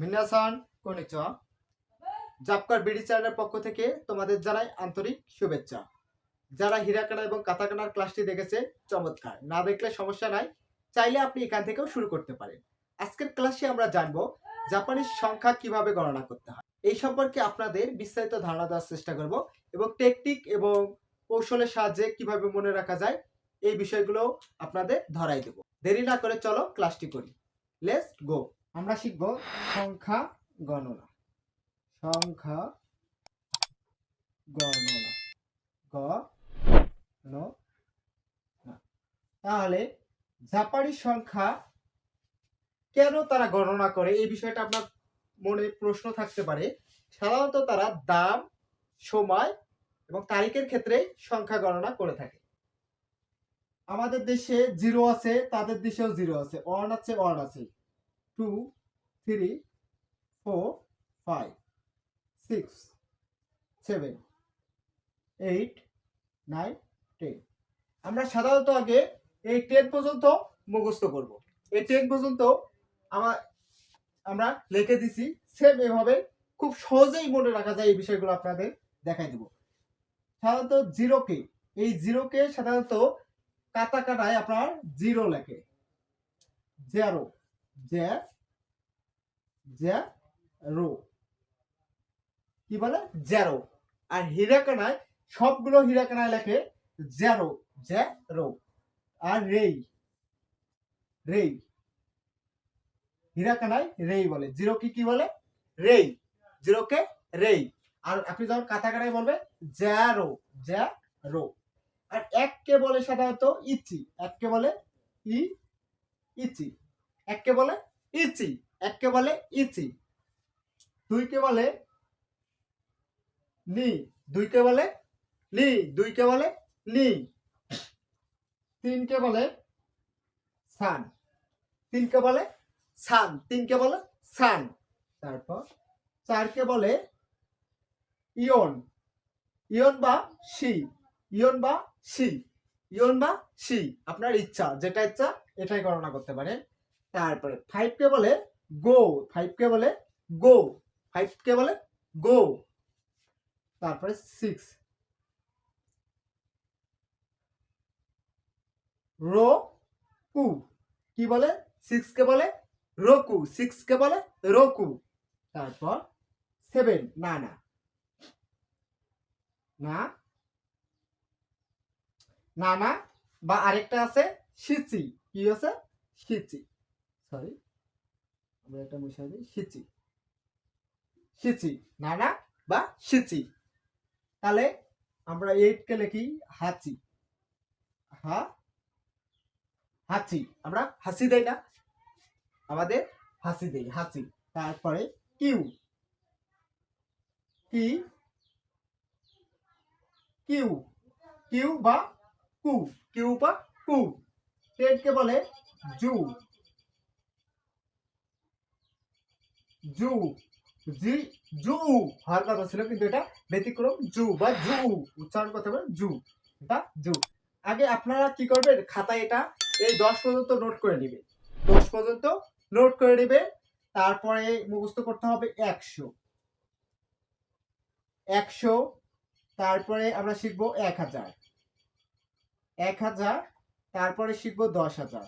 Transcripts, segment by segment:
মিনাসান কনিচা। জাপকার BD চ্যানেলের পক্ষ থেকে তোমাদের জানাই আন্তরিক শুভেচ্ছা। যারা হীরাকানা এবং কাতাকানার ক্লাসটি দেখেছে, চমৎকার। না দেখলে সমস্যা নাই, চাইলে আপনি এখান থেকেও শুরু করতে পারেন। আজকের ক্লাসে আমরা জানব জাপানিজ সংখ্যা কীভাবে গণনা করতে হয়। এই সম্পর্কে আপনাদের বিস্তারিত ধারণা দেওয়ার চেষ্টা করব এবং টেকনিক এবং কৌশলের সাহায্যে কীভাবে মনে রাখা যায়, এই বিষয়গুলো আপনাদের ধরাই দেব। দেরি না করে চলো ক্লাসটি করি। লেটস গো আমরা শিখব সংখ্যা গণনা। সংখ্যা গণনা। গ তাহলে জাপানি সংখ্যা কেন তারা গণনা করে? এই বিষয়টা আপনার মনে প্রশ্ন থাকতে পারে। সাধারণত তারা দাম, সময় এবং তারিখের ক্ষেত্রে সংখ্যা গণনা করে থাকে। আমাদের দেশে জিরো আছে, তাদের দেশেও জিরো আছে। ওয়ান আছে ওয়ান আছে। Two, three, four, five, six, seven, eight, nine, ten. আমরা সাধারণত আগে এই টেন পর্যন্ত মুখস্থ করব। এই টেন পর্যন্ত আমার আমরা লিখে দিছি। সেম এভাবে খুব সহজেই মনে রাখা যায় এই বিষয়গুলো আপনাদের দেখাই দেব। সাধারণত জিরোকে এই জিরোকে সাধারণত কাটা কাটায় আপনার জিরো লেখে। জেরো। জে জে, রো। কি বলে? জেরো আর হিরাকানায়, সবগুলো হিরাকানায় লেখে জেরো জে রো আর রেই রেই। হিরাকানায় রেই বলে। জিরো কি কি বলে? রেই। জিরোকে রেই। আর আপনি যখন কাটাকাটায় বলবে জ্যারো জ্যারো আর এককে বলে সাধারণত ইচি। এককে বলে ই, ইচি। এককে বলে ইচি, এককে বলে ইচি। দুইকে বলে নি, দুইকে বলে লি দুইকে বলে লি তিনকে বলে সান, তিনকে বলে সান, তিনকে বলে সান। তারপর চারকে বলে ইয়ন ইয়ন বা সি ইয়ন বা সি ইয়ন বা সি আপনার ইচ্ছা, যেটা ইচ্ছা, এটাই গণনা করতে পারেন। তারপরে ফাইভ কে বলে গো ফাইভ কে বলে গো ফাইভ কে বলে গো তারপরে সিক্স রো কু কি বলে? সিক্স কে বলে রোকু সিক্স কে বলে রোকু, তারপর সেভেন না না না না না, বা আরেকটা আছে সিচি, কি আছে? সিচি সরি আমরা এটা মুছে দিই, সিচি। সিচি না না বা সিচি। তাহলে আমরা এইটকে লিখি হাচি। হা, হাঁচি। আমরা হাসি দেই না। আমাদের হাসি দেই হাসি তারপরে কিউ। কি? কিউ। কিউ বা কু। কিউ বা কু। টেনকে বলে জু। জু, জি, জু। হওয়ার কথা ছিল কিন্তু এটা ব্যতিক্রম জু বা জু। উচ্চারণ করতে পারেন জু জু। আগে আপনারা কি করবেন? খাতায় এটা, এই দশ পর্যন্ত নোট করে দশ পর্যন্ত নোট করে তারপরে করতে হবে একশো। একশো, তারপরে আমরা শিখব এক হাজার। এক হাজার, তারপরে শিখব দশ হাজার।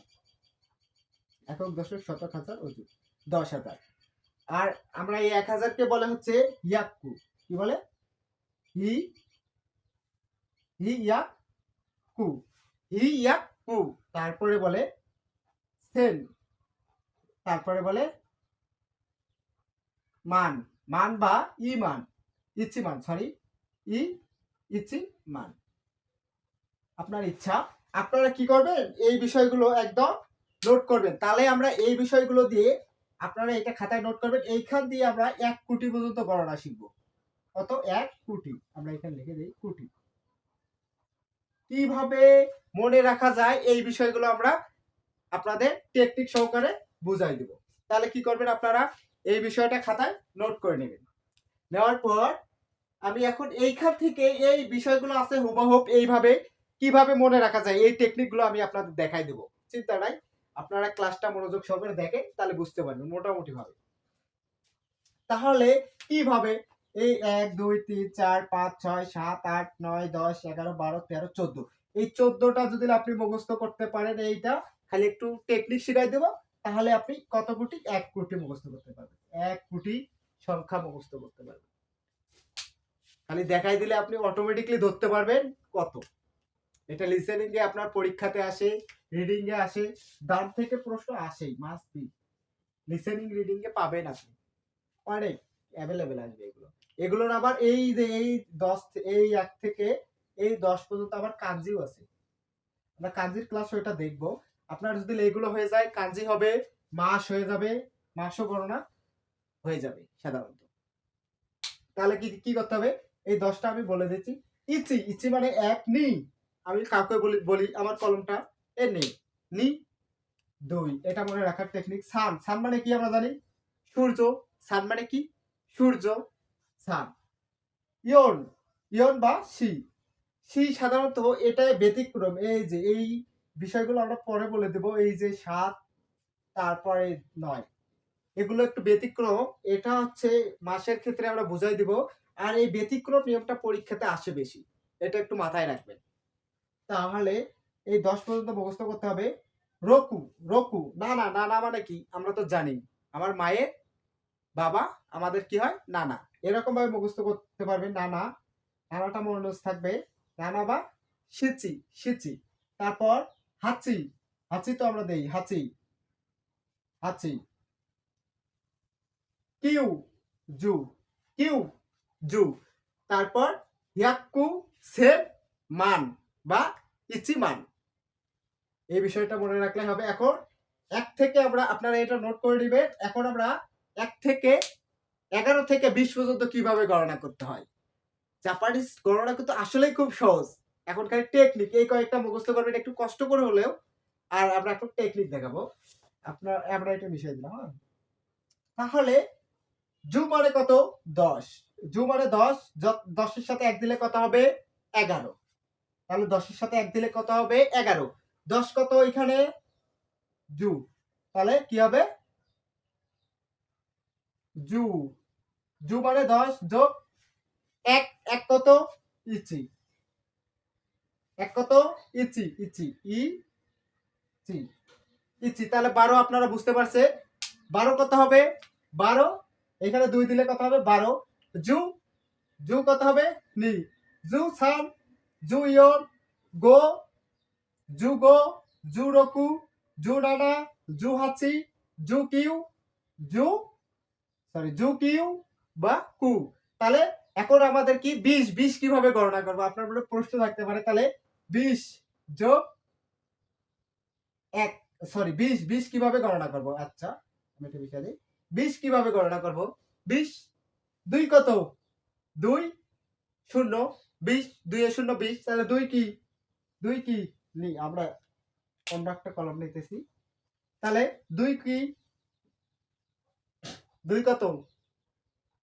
একক দশক শতক হাজার অজু। দশ হাজার। আর আমরা এই এক হাজারকে বলে হচ্ছে ইয়াক্কু। কি বলে? হি হি ইয়াক হি ইয়াক তারপরে বলে সেন। তারপরে বলে মান। মান বা ই মান ইচ্ছি মান সরি ই ইচ্ছি মান আপনার ইচ্ছা। আপনারা কি করবেন? এই বিষয়গুলো একদম নোট করবেন। তাহলে আমরা এই বিষয়গুলো দিয়ে আপনারা এটা খাতায় নোট করবেন, এইখান দিয়ে আমরা এক কোটি পর্যন্ত গণনা শিখব। কত? এক কোটি। আমরা এখানে লিখে দিই কোটি। কীভাবে মনে রাখা যায়? এই বিষয়গুলো আমরা আপনাদের টেকনিক সহকারে বুঝাই দেব। তাহলে কি করবেন আপনারা? এই বিষয়টা খাতায় নোট করে নেবেন। নেওয়ার পর আমি এখন এইখান থেকে এই বিষয়গুলো আছে হুবহুব এইভাবে কীভাবে মনে রাখা যায়? এই টেকনিকগুলো আমি আপনাদের দেখাই দেব। চিন্তা নাই। আপনারা ক্লাসটা মনোযোগ সহকারে দেখেন, তাহলে বুঝতে পারবেন মোটামুটি ভাবে তাহলে কীভাবে এই এক, দুই, তিন, চার, পাঁচ, ছয়, সাত, আট, নয়, দশ, এগারো, বারো, তেরো, চোদ্দ। এই চোদ্দটা যদি আপনি মুখস্থ করতে পারেন এইটা খালি একটু টেকনিক শিখাই দেবো, তাহলে আপনি কত কোটি? এক কোটি মুখস্থ করতে পারবেন। এক কোটি সংখ্যা মুখস্থ করতে পারবেন। খালি দেখাই দিলে আপনি অটোমেটিকলি ধরতে পারবেন কত। এটা লিসেনিং এ আপনার পরীক্ষাতে আসে রিডিং এ আসে, দাম থেকে প্রশ্ন আসেই মাস্ট বি লিসেনিং রিডিং এ পাবেন আপনি। অনেক অ্যাভেলেবেল আসবে এগুলো। এগুলোর আবার এই যে, এই দশ এই এক থেকে এই দশ পর্যন্ত আবার কাঞ্জিও আছে। আমরা কাঞ্জির ক্লাস ওইটা দেখব। আপনার যদি এগুলো হয়ে যায় কাঞ্জি হবে মাস হয়ে যাবে, মাসও গণনা হয়ে যাবে সাধারণত। তাহলে কি কি করতে হবে? এই দশটা আমি বলে দিচ্ছি। ইচি ইচি মানে এক নি। আমি কাউকে বলি বলি, আমার কলমটা এ নে, নি, দুই, এটা মনে রাখার টেকনিক সান সান মানে কি আমরা জানি? সূর্য, সান মানে কি? সূর্য, সান। ইয়ন ইয়ন বা সি। সি সাধারণত এটাই ব্যতিক্রম, এই যে, এই বিষয়গুলো আমরা পরে বলে দেব, এই যে সাত, তারপরে নয়। এগুলো একটু ব্যতিক্রম, এটা হচ্ছে মাসের ক্ষেত্রে আমরা বুঝাই দিব, আর এই ব্যতিক্রম নিয়মটা পরীক্ষাতে আসে বেশি, এটা একটু মাথায় রাখবেন। তাহলে এই দশ পর্যন্ত মুখস্থ করতে হবে। রকু রকু, না না না না মানে কি? আমরা তো জানি। আমার মায়ের বাবা, আমাদের কি হয়? নানা। এরকম ভাবে মুখস্থ করতে পারবে নানা। নানাটা মনোজ থাকবে। নানা বা সিচি সিচি। তারপর হাঁচি। হাচি তো আমরা দেই, হাঁচি। হাঁচি। কিউ, জু। কিউ, জু। তারপর ইয়াক্কু সে মান বা ইচিমান। এই বিষয়টা মনে রাখলে হবে। এখন এক থেকে আমরা আপনারা এটা নোট করে নেবেন এখন আমরা এক থেকে এগারো থেকে বিশ পর্যন্ত কীভাবে গণনা করতে হয়? জাপানিজ গণনা কিন্তু আসলেই খুব সহজ। এখনকার টেকনিক এই কয়েকটা মুখস্থ করবেন, একটু কষ্ট করে হলেও, আর আমরা একটু টেকনিক দেখাবো। আপনার, আমরা এটা মিশিয়ে দিলাম হ্যাঁ? তাহলে জু মানে কত? দশ। জু মানে দশ দশের সাথে এক দিলে কত হবে? এগারো। তাহলে দশের সাথে এক দিলে কত হবে? এগারো। দশ কত এখানে? জু। তাহলে কি হবে? জু। জু মানে দশ যোগ এক এক কত? ইচি। এক কত? ইচি ইচি, ই, চি। ইচি, তাহলে বারো আপনারা বুঝতে পারছে বারো কত হবে? বারো। এখানে দুই দিলে কত হবে? বারো। জু। জু কত হবে? নি। জু সান, জু ইয়ন, গো জু গো জু রকু জু নানা জু সরি জু কিউ বা কু। তাহলে এখন আমাদের কি বিশ বিশ কীভাবে গণনা করব? আপনার বলে প্রশ্ন থাকতে পারে, তাহলে বিশ যোগ এক সরি বিশ বিশ কীভাবে গণনা করব? আচ্ছা আমি একটু লিখে দিই। বিশ কীভাবে গণনা করব? বিশ, দুই কত? দুই, শূন্য, বিশ, দুই শূন্য, বিশ, তাহলে দুই কি? দুই কি? নি আমরা অন্য একটা কলম নিতেছি। তাহলে দুই কি? দুই কত?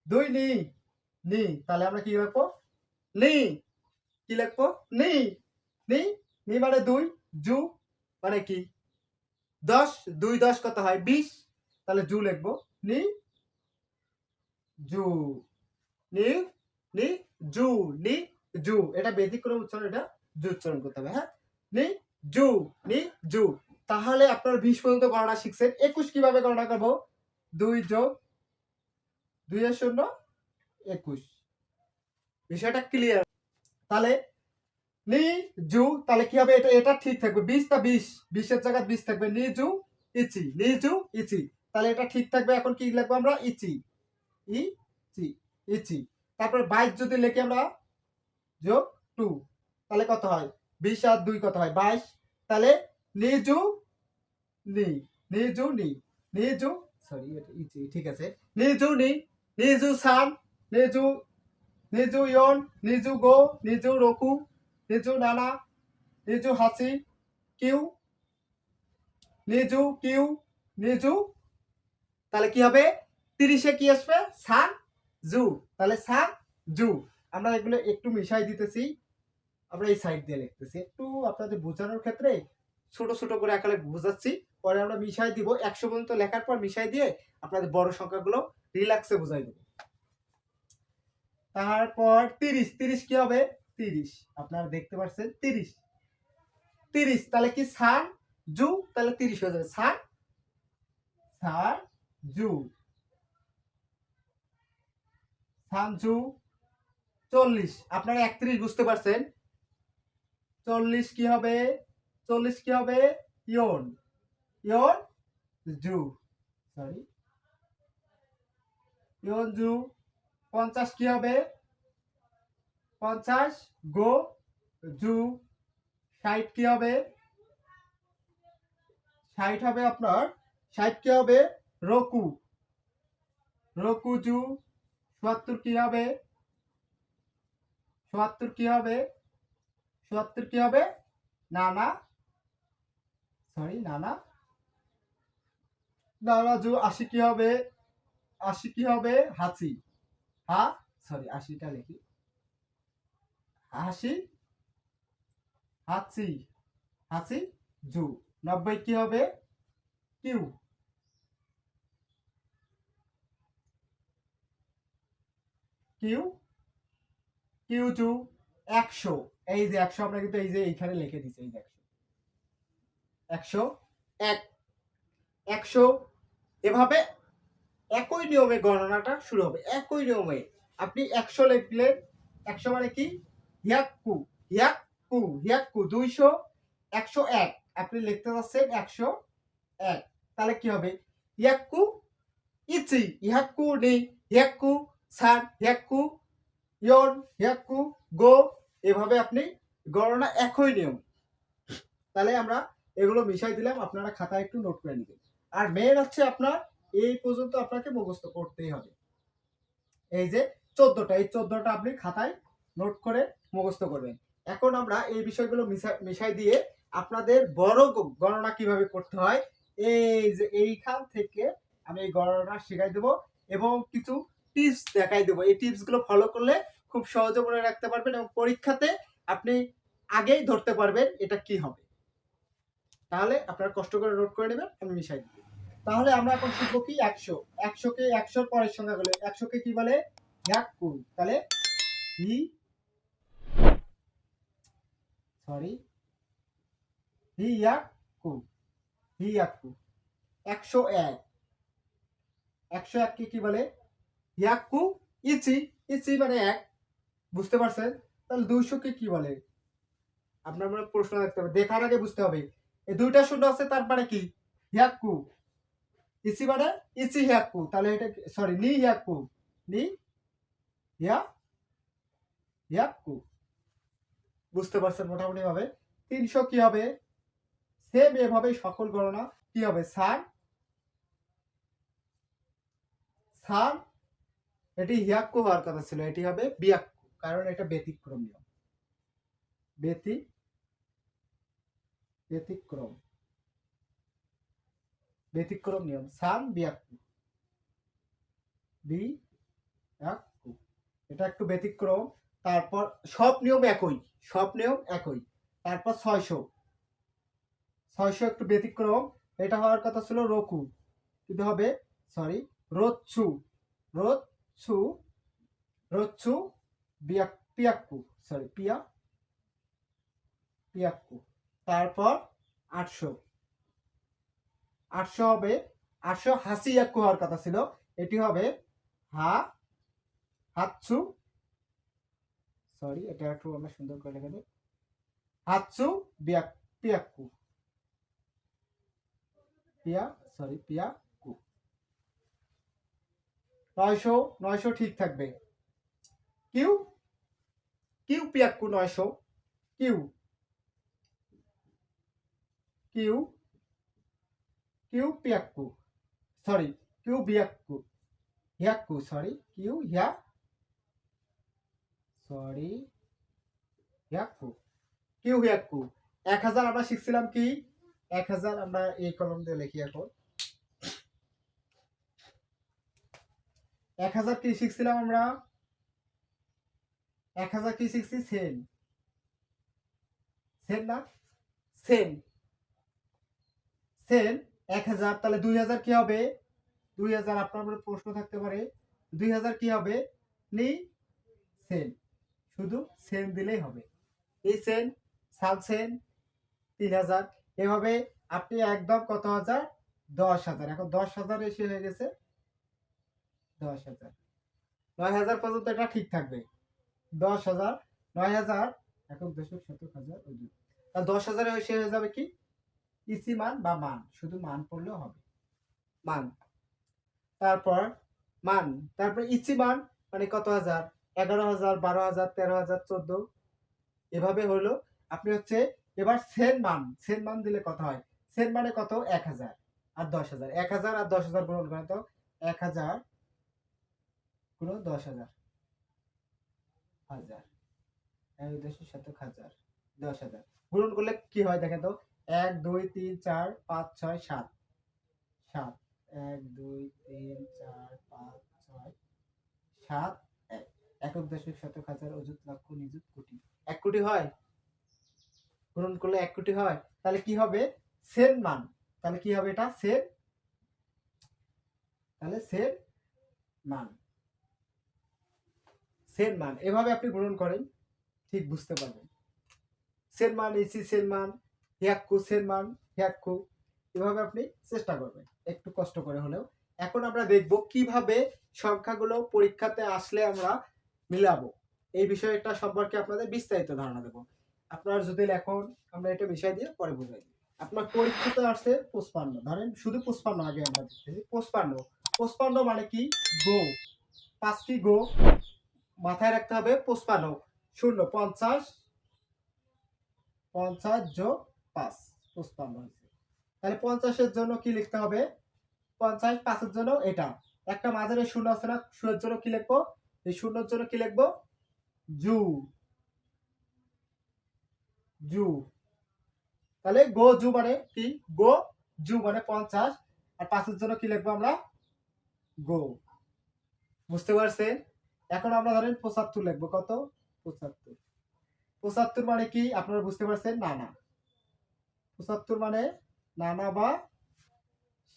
দুই নি। নি, তাহলে আমরা কি লিখব? নি। কি লিখব? নি। নি নি মানে দুই, জু মানে কি? দশ, দুই দশ কত হয়? বিশ। তাহলে জু লিখব। নি, জু। নি নি, জু। নি, জু। এটা ব্যতিক্রম উচ্চারণ, এটা জু উচ্চারণ করতে হবে হ্যাঁ? নি জু নি জু। তাহলে আপনার বিশ পর্যন্ত গণনা শিখছেন। একুশ কীভাবে গণনা করব? দুই যোগ দুই শূন্য, একুশ। বিষয়টা ক্লিয়ার তাহলে নি জু, তাহলে কি হবে? এটা এটা ঠিক থাকবে। বিশ তা বিশ। বিশের জায়গায় বিশ থাকবে। নি জু, ইচি। নি জু, ইচি। তাহলে এটা ঠিক থাকবে। এখন কি লিখব আমরা? ইচি। ই চি ইচি। তারপর বাইশ যদি লিখি আমরা, যোগ টু। তাহলে কত হয়? বিশ আর দুই কত হয়? বাইশ। তাহলে নিজু নি নিজু নি নিজু সরি ঠিক আছে। নিজু নি নিজু সান নিজু নিজু ইয়ন নিজু গো নিজু রকু নিজু নানা নিজু হাসি, কিউ নিজু কিউ নিজু তাহলে কি হবে? তিরিশে কি আসবে? সান জু। তাহলে সান জু। আমরা এগুলো একটু মিশাই দিতেছি। আমরা এই সাইড দিয়ে লিখতেছি। একটু আপনাদের বোঝানোর ক্ষেত্রে ছোট ছোট করে আকারে বোঝাচ্ছি। পরে আমরা মিশাই দিব। একশো পর্যন্ত লেখার পর মিশাই দিয়ে আপনাদের বড় সংখ্যাগুলো রিল্যাক্সে বুঝাই দেবো। তারপর তিরিশ। তিরিশ কি হবে? তিরিশ। আপনারা দেখতে পাচ্ছেন তিরিশ। তিরিশ, তাহলে কি সান জু? তাহলে তিরিশ হয়ে যাবে। সান সার জু। সান জু চল্লিশ। আপনারা একত্রিশ বুঝতে পারছেন? চল্লিশ কি হবে? চল্লিশ কি হবে? ইয়ন। ইয়ন জু। সরি ইয়ন জু। পঞ্চাশ কি হবে? পঞ্চাশ গো জু। ষাট কি হবে? ষাট হবে আপনার। ষাট কি হবে? রকু। রকু জু। চুয়াত্তর কি হবে? চুয়াত্তর কি হবে? চুয়াত্তর কি হবে? নানা সরি নানা। নানা জু আশি কি হবে? আশি কি হবে? হাসি। হা? সরি আশিটা লিখি। হাসি হাসি হাসি, জু। নব্বই কি হবে? কিউ। কিউ কিউ টু একশো। এই যে একশো আমরা কিন্তু এই যে এইখানে লিখে দিচ্ছি এই যে একশো। এক। একশো এভাবে একই নিয়মে গণনাটা শুরু হবে, একই নিয়মে। আপনি একশো লিখলেন, একশো মানে কি? হিয়াক্কু হিয়াক্কু হিয়াক্কু, দুইশো, একশো এক। আপনি লিখতে যাচ্ছেন একশো এক। তাহলে কি হবে? হিয়াক্কু ইচি ইহাক্কু নি হিয়াক্কু সান হিয়াক্কু ইয়ন, হিয়াক্কু গো এভাবে আপনি গণনা একই নিয়ম। তাহলে আমরা এগুলো মিশাই দিলাম, আপনারা খাতায় একটু নোট করে নেবেন। আর মেন হচ্ছে আপনার, এই পর্যন্ত আপনাকে মুখস্থ করতেই হবে। এই যে চোদ্দটা, এই চোদ্দটা আপনি খাতায় নোট করে মুখস্থ করবেন। এখন আমরা এই বিষয়গুলো মিশা- মিশাই দিয়ে আপনাদের বড় গণনা কীভাবে করতে হয়, এই যে এইখান থেকে আমি এই গণনা শেখাই দেবো এবং কিছু টিপস দেখাই দেবো। এই টিপসগুলো ফলো করলে খুব সহজে মনে রাখতে পারবেন এবং পরীক্ষাতে আপনি আগেই ধরতে পারবেন এটা কি হবে। তাহলে আপনারা কষ্ট করে নোট করে নেবেন, আমি মিশাই দিব তাহলে আমরা এখন শিখব কি একশো। একশোকে একশোর পরের সংখ্যা বলে একশোকে কি বলে? ইয়াক্কু তাহলে হি সরি হি ইয়াক্কু হি ইয়াক্কু একশো এক। একশো এককে কি বলে? ইয়াক্কু ইচি। ইচি মানে এক। বুঝতে পারছেন? তাহলে দুইশোকে কি বলে? আপনার মনে প্রশ্ন দেখতে হবে। দেখার আগে বুঝতে হবে। এই দুইটা শূন্য আছে, তার মানে কি? হিয়াক্কু। ইসি মানে ইসি হিয়াক্কু। তাহলে এটা সরি নি হিয়াক্কু। নি হিয়া হিয়াক্কু। বুঝতে পারছেন মোটামুটি ভাবে তিনশো কি হবে? সেম এভাবে সকল গণনা কি হবে? সান সান এটি হিয়াক্কু হওয়ার কথা ছিল। এটি হবে বিয়াক্কু। কারণ এটা ব্যতিক্রম নিয়ম। ব্যতি, ব্যতিক্রম। ব্যতিক্রম নিয়ম। সান বিয়াক্কু। বি এটা একটু ব্যতিক্রম। তারপর সব নিয়ম একই। সব নিয়ম একই। তারপর ছয়শো। ছয়শো একটু ব্যতিক্রম। এটা হওয়ার কথা ছিল রকু। কিন্তু হবে সরি রোচ্ছু। রোচ্ছু রোচ্ছু পিয়াক্কু সরি পিয়া, পিয়াক্কু। তারপর আটশো। আটশো হবে, আটশো হাসি ইয়াক্কু হওয়ার কথা ছিল। এটি হবে হা হাতছু সরি এটা একটু আমরা সুন্দর করে লিখে দিই হাতছু পিয়াক্কু। পিয়া সরি পিয়াক্কু। নয়শো নয়শো ঠিক থাকবে। কিউ কিউ পিয়াক্কু নয়শো, কিউ কিউ কিউ পিয়াক্কু সরি কিউ বিয়াক্কু হিয়াক্কু সরি কিউ হিয়া সরি হিয়াক্কু কিউ হিয়াক্কু এক হাজার আমরা শিখছিলাম কি? এক হাজার আমরা এই কলম দিয়ে লিখি এখন। এক হাজার কি শিখছিলাম আমরা? এক হাজার কি শিখছি সেন সেন না? সেন সেন এক হাজার, তাহলে দুই হাজার কি হবে? দুই হাজার আপনার প্রশ্ন থাকতে পারে। দুই হাজার কি হবে? নি সেন শুধু সেন দিলেই হবে। এই সেন সাব সেন তিন হাজার। এভাবে আপনি একদম কত হাজার? দশ হাজার। এখন দশ হাজার এসে হয়ে গেছে। দশ হাজার। নয় হাজার পর্যন্ত এটা ঠিক থাকবে। দশ হাজার, নয় হাজার, একক দশক শতক হাজার অযুত আর দশ হাজারে এসে হয়ে যাবে কি? ইসি মান বা মান, শুধু মান পড়লেও হবে। মান। তারপর মান। তারপর ইসি মান মানে কত হাজার? এগারো হাজার, বারো হাজার, তেরো হাজার, চোদ্দ। এভাবে হলো। আপনি হচ্ছে এবার সেন মান। সেন মান দিলে কত হয়? সেন মানে কত? এক হাজার আর দশ হাজার। এক হাজার আর দশ হাজার গ্রহণ করেন তো এক হাজার গুণ দশ হাজার। হাজার। এক দশ শতক হাজার, দশ হাজার। গুণন করলে কি হয় দেখেন তো? এক, দুই, তিন, চার, পাঁচ, ছয়, সাত। সাত, এক, দুই, তিন, চার, পাঁচ, ছয়, সাত, এক। একক দশক শতক হাজার অযুত লক্ষ, নিযুত কোটি। এক কোটি হয়? গুণন করলে এক কোটি হয়? তাহলে কি হবে? সেন মান। তাহলে কি হবে এটা? সেন? তাহলে সেন মান। সেন মান। এভাবে আপনি গ্রহণ করেন, ঠিক বুঝতে পারবেন। সেন মান ইসি সেন মান, হিয়াক্কু সেন মান, হিয়াক্কু, এভাবে আপনি চেষ্টা করবেন, একটু কষ্ট করে হলেও। এখন আমরা দেখব কীভাবে সংখ্যাগুলো পরীক্ষাতে আসলে আমরা মিলাবো। এই বিষয়টা সম্পর্কে আপনাদের বিস্তারিত ধারণা দেবো। আপনার যদি এখন আমরা এটা বিষয় দিয়ে পরে বুঝাই আপনার পরীক্ষাতে আসছে পুষ্পান্ন। ধরেন শুধু পুষ্পান্ন আগে আমরা দেখতেছি। পুষ্পান্ন। পুষ্পান্ন মানে কি? গো। পাঁচটি গো মাথায় রাখতে হবে পুষ্পান্ন শূন্য, পঞ্চাশ পঞ্চাশ যোগ পাঁচ পুষ্পান্ন তাহলে পঞ্চাশের জন্য কি লিখতে হবে? পঞ্চাশ, পাঁচের জন্য এটা। একটা মাঝারে শূন্য আছে না, শূন্যের জন্য কি লিখব? এই শূন্যের জন্য কি লিখব? জু। জু। তাহলে গো জু মানে কি? গো জু মানে পঞ্চাশ। আর পাঁচের জন্য কি লিখব আমরা? গো। বুঝতে পারছেন? এখন আমরা ধরেন পঁচাত্তর লিখব। কত? পঁচাত্তর। পঁচাত্তর মানে কি? আপনারা বুঝতে পারছেন? নানা পঁচাত্তর মানে নানা বা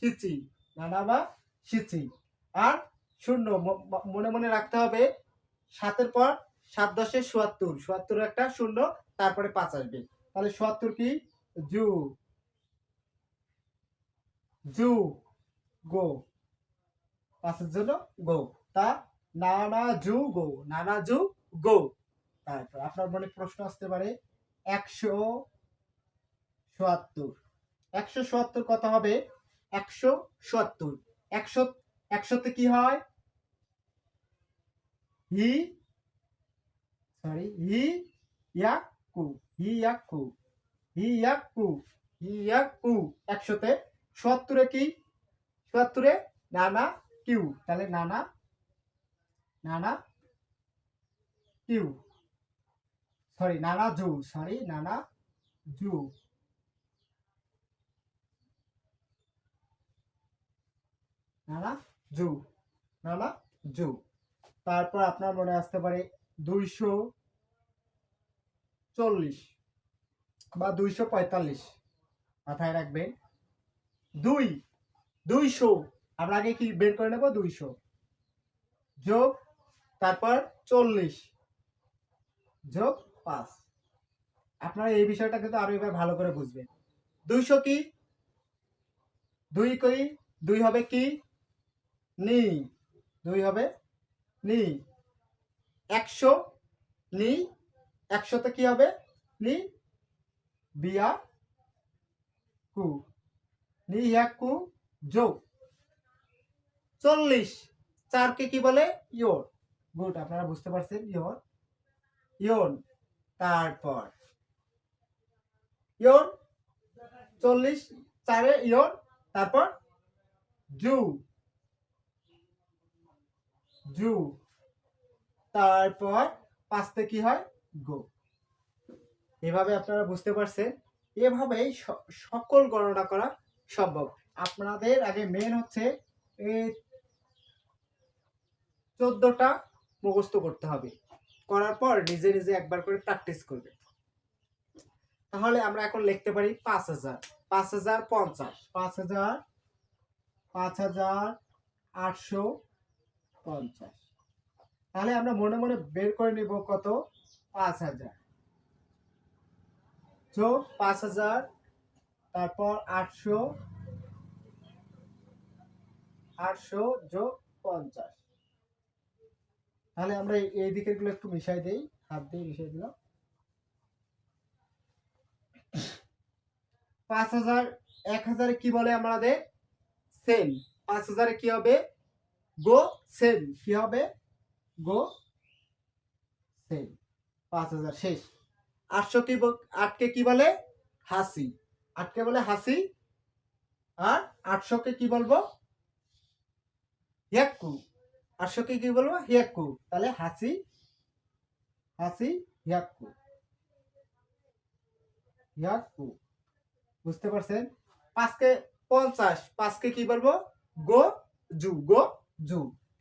সিচি। নানা বা সিচি। আর শূন্য মনে মনে রাখতে হবে, সাতের পর সাত দশে চুয়াত্তর। চুয়াত্তর একটা শূন্য, তারপরে পাঁচ আসবে। তাহলে সুয়াত্তর কি? জু। জু। গো। পাঁচের জন্য গো। তা তারপর আপনার মনে প্রশ্ন আসতে পারে, একশো সোয়াত্তর একশো সোয়াত্তর কত হবে? একশো সোয়াত্তর একশো, একশোতে কি হয়? হি সরি হি ইয়াকু হি ইয়াকু হি ইয়াকু হি ইয়াকু একশোতে সোয়াত্তরে কি? সোয়াত্তরে নানা কিউ। তাহলে নানা নানা কিউ। সরি নানা জু। সরি নানা জু। নানা জু। নানা জু। তারপর আপনার মনে আসতে পারে দুইশো চল্লিশ বা দুইশো পঁয়তাল্লিশ। মাথায় রাখবেন। দুই, দুইশো। আমরা আগে কি বের করে নেব? দুইশো। যোগ তারপর চল্লিশ যোগ পাঁচ। আপনারা এই বিষয়টা কিন্তু আরও এবার ভালো করে বুঝবেন। দুইশো কি? দুই কই দুই হবে কি? নি। দুই হবে নি। একশো নি। একশোতে কি হবে? নি। বিয়া কু। নি কু যোগ। চল্লিশ। চারকে কি বলে? ইয়োর। গুড আপনারা বুঝতে পারছেন? ইয়োর ইয়ন, তারপর। ইয়ন? চল্লিশ, চারে ইয়ন, তারপর জু। জু। তারপর পাঁচতে কি হয়? গো। এভাবে আপনারা বুঝতে পারছেন? এভাবেই সকল গণনা করা সম্ভব। আপনাদের আগে মেন হচ্ছে চোদ্দটা মুখস্থ করতে হবে। করার পর নিজে নিজে একবার করে প্র্যাকটিস করবে। তাহলে আমরা এখন লিখতে পারি পাঁচ হাজার। পাঁচ হাজার পঞ্চাশ। পাঁচ হাজার পাঁচ হাজার আটশো পঞ্চাশ। তাহলে আমরা মনে মনে বের করে নিব কত? পাঁচ হাজার। যোগ পাঁচ হাজার, তারপর আটশো আটশো যোগ পঞ্চাশ। তাহলে আমরা এই- দিকেরগুলো একটু মিশাই দেই, হাত দিয়ে মিশাই দিলাম। পাঁচ হাজার, এক হাজারে কি বলে আমাদের? সেন পাঁচ হাজারে কি হবে? গো সেন কি হবে? গো সেন পাঁচ হাজার, শেষ। আটশো কি আটকে কি বলে? হাসি। আটকে বলে হাসি। আর আটশোকে কি বলব? হিয়াক্কু আটশোকে কি বলব? হিয়াক্কু। তাহলে হাসি হাসি, হিয়াক্কু। হিয়াক্কু। বুঝতে পারছেন? পাঁচকে পঞ্চাশ, পাঁচকে কি বলব? গো জু গো জু।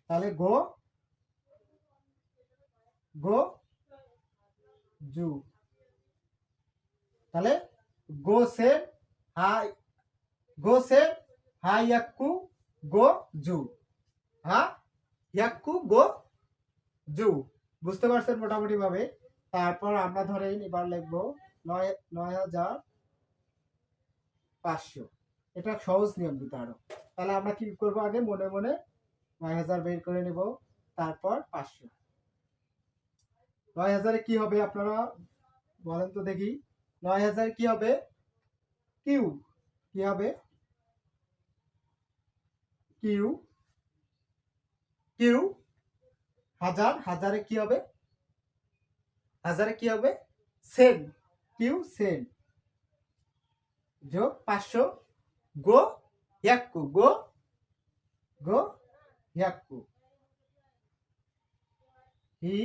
তাহলে গো গো জু। তাহলে গো সে হাই, গো সে হাই গো জু। হ্যাঁ? ইয়াক্কু গো জু। বুঝতে পারছেন মোটামুটি ভাবে তারপর আমরা ধরেন এবার লিখব নয় নয় হাজার পাঁচশো। এটা সহজ নিয়ম দিতে আরও। তাহলে আমরা কি করব আগে? মনে মনে নয় হাজার বের করে নেব, তারপর পাঁচশো। নয় হাজারে কি হবে আপনারা বলেন তো দেখি। নয় হাজার কি হবে? কিউ। কি হবে? কিউ। কিউ? হাজার। হাজারে কি হবে? হাজারে কি হবে? সেন কিউ সেন যোগ পাঁচশো। গো, ইয়াক্কু। গো গো, ইয়াক্কু। হি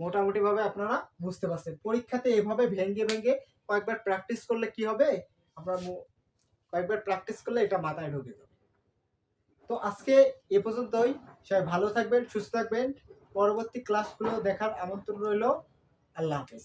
মোটামুটি ভাবে আপনারা বুঝতে পারছেন। পরীক্ষাতে এভাবে ভেঙ্গে ভেঙ্গে কয়েকবার প্র্যাকটিস করলে কি হবে? আমরা কয়েকবার প্র্যাকটিস করলে এটা মাথায় ঢুকে যাবে। তো আজকে এ পর্যন্তই। সবাই ভালো থাকবেন, সুস্থ থাকবেন। পরবর্তী ক্লাসগুলো দেখার আমন্ত্রণ রইল। আল্লাহ হাফেজ।